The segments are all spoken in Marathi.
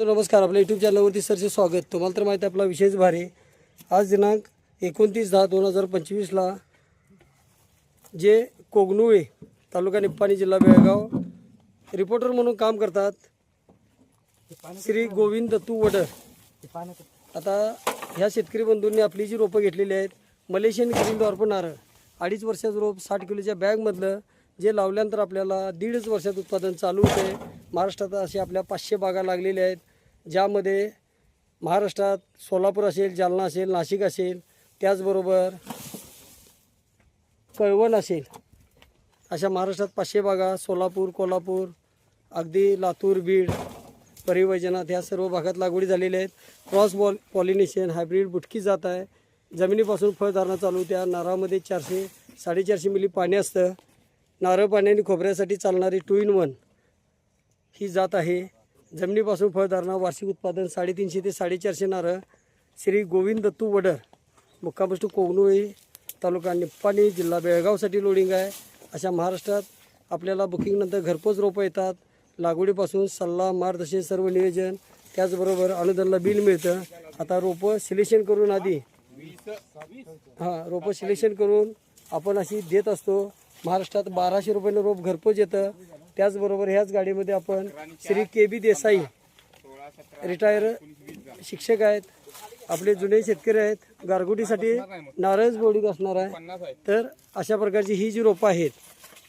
नमस्कार. आपल्या यूट्यूब चॅनलवरती सरचे स्वागत. तुम्हाला तर माहिती आहे आपला विशेष भारी. आज दिनांक एकोणतीस दहा दोन हजार पंचवीसला जे कोगनुळे तालुका निप्पाणी जिल्हा बेळगाव रिपोर्टर म्हणून काम करतात श्री गोविंद दत्तू वडर आता ह्या शेतकरी बंधूंनी आपली जी रोपं घेतलेली आहेत मलेशियन ग्रीन डॉर्प नारळ अडीच वर्षाचं रोप साठ किलोच्या बॅगमधलं जे लावल्यानंतर आपल्याला दीडच वर्षात उत्पादन चालू होते महाराष्ट्रात असे आपल्या पाचशे बागा लागलेल्या आहेत. ज्यामध्ये महाराष्ट्रात सोलापूर असेल जालना असेल नाशिक असेल त्याचबरोबर कळवण असेल अशा महाराष्ट्रात पाचशे भागा सोलापूर कोल्हापूर अगदी लातूर बीड परिवजनात ह्या सर्व भागात लागवडी झालेल्या आहेत. क्रॉस बॉल पॉलिनेशन हायब्रिड बुटकी जात आहे. जमिनीपासून फळधारणा चालू त्या नारळामध्ये चारशे साडेचारशे मिली पाणी असतं. नारळ पाण्याने खोबऱ्यासाठी चालणारी टू इन वन ही जात आहे. जमिनीपासून फळधारणा वार्षिक उत्पादन साडेतीनशे ते साडेचारशे नारळ श्री गोविंद दत्तू वडर मुक्कामष्टू कोगनोळी तालुका निप्पाणी जिल्हा बेळगावसाठी लोडिंग आहे. अशा महाराष्ट्रात आपल्याला बुकिंगनंतर घरपोच रोपं येतात. लागवडीपासून सल्ला मार्गदर्शन सर्व नियोजन त्याचबरोबर अनुदानला बिल मिळतं. आता रोपं सिलेक्शन करून आधी हां रोपं सिलेक्शन करून आपण अशी देत असतो. महाराष्ट्रात बाराशे रुपयानं रोप घरपोच येतं. त्याचबरोबर ह्याच गाडीमध्ये आपण Shri K B Desai retire शिक्षक आहेत. आपले जुने शेतकरी आहेत. गारगोटीसाठी नारळच बोर्डिंग असणार आहे. तर अशा प्रकारची ही जी रोपं आहेत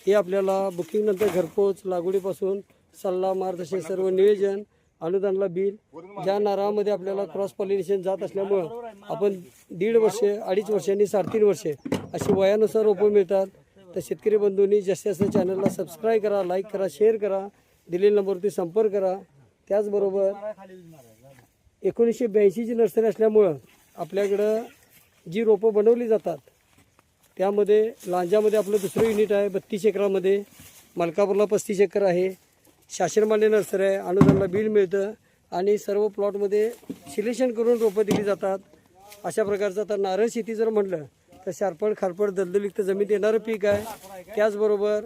ही आपल्याला बुकिंगनंतर घरपोच लागवडीपासून सल्ला मार्गदर्शन सर्व नियोजन अनुदानला बिल ज्या नारळामध्ये आपल्याला क्रॉस पॉलिनेशन जात असल्यामुळं आपण दीड वर्षे अडीच वर्षांनी साडेतीन वर्षे अशी वयानुसार रोपं मिळतात. तर शेतकरी बंधूंनी जास्तीत जास्त चॅनलला सबस्क्राईब करा लाईक करा शेअर करा दिलेल्या नंबरवरती संपर्क करा. त्याचबरोबर एकोणीसशे ब्याऐंशीची नर्सरी असल्यामुळं आपल्याकडं जी रोपं बनवली जातात त्यामध्ये लांजामध्ये आपलं दुसरं युनिट आहे बत्तीस एकरामध्ये मलकापूरला पस्तीस एकर आहे. शासनमान्य नर्सरी आहे अनुदानला बिल मिळतं आणि सर्व प्लॉटमध्ये सिलेक्शन करून रोपं दिली जातात. अशा प्रकारचं आता नारळ शेती जर म्हटलं तर शारपड खारपड दलदलीत जमीन येणारं पीक आहे. त्याचबरोबर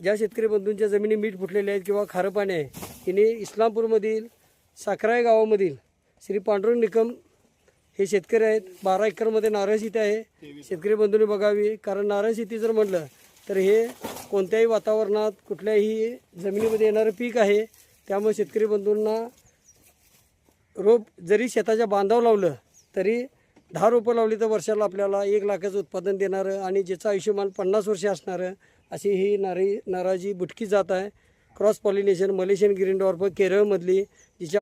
ज्या शेतकरी बंधूंच्या जमिनी मीठ फुटलेल्या आहेत किंवा खारं पाणी आहे तिने इस्लामपूरमधील साखराय गावामधील श्री पांडुरंग निकम हे शेतकरी आहेत. बारा एकरमध्ये नारळ शेती आहे. शेतकरी बंधूंनी बघावी कारण नारळ शेती जर म्हटलं तर हे कोणत्याही वातावरणात कुठल्याही जमिनीमध्ये येणारं पीक आहे. त्यामुळे शेतकरी बंधूंना रोप जरी शेताच्या बांधाव लावलं तरी दहा रोपं लावली तर वर्षाला आपल्याला एक लाखाचं उत्पादन देणारं आणि ज्याचं आयुष्यमान पन्नास वर्षे असणारं अशी ही नारी नाराजी बुटकी जात आहे. Cross pollination Malaysian green dwarf केरळमधली जिच्या